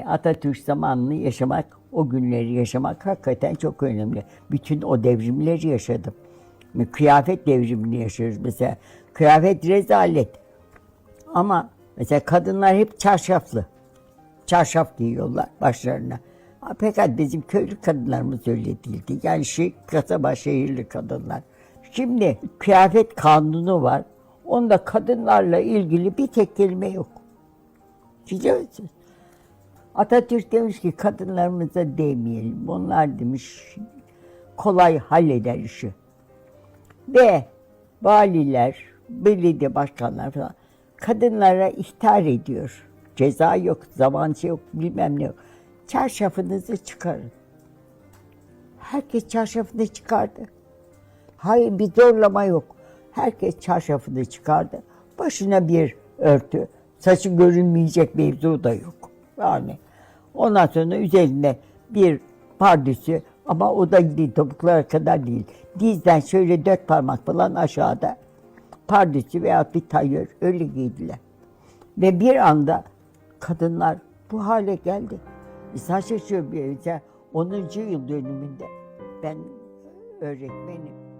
Atatürk zamanını yaşamak, o günleri yaşamak hakikaten çok önemli. Bütün o devrimleri yaşadım. Kıyafet devrimini yaşıyoruz mesela. Kıyafet rezalet. Ama mesela kadınlar hep çarşaflı. Çarşaf giyiyorlar başlarına. Fakat bizim köylü kadınlarımız öyle değildi. Yani şey, kasaba şehirli kadınlar. Şimdi kıyafet kanunu var. Onda kadınlarla ilgili bir tek kelime yok. Biliyor musunuz? Atatürk demiş ki kadınlarımıza değmeyelim. Onlar demiş kolay halleder işi. Ve valiler, belediye başkanlar falan kadınlara ihtar ediyor. Ceza yok, zaman yok, bilmem ne yok. Çarşafınızı çıkarın. Herkes çarşafını çıkardı. Hayır bir zorlama yok. Herkes çarşafını çıkardı. Başına bir örtü. Saçı görünmeyecek mevzu da yok. Yani ondan sonra üzerine bir pardüsü ama o da değil, topuklara kadar değil. Dizden şöyle dört parmak falan aşağıda pardüsü veya bir tayör öyle giydiler. Ve bir anda kadınlar bu hale geldi. İnsan şaşırıyor bir mesela 10. yıl dönümünde ben öğretmenim.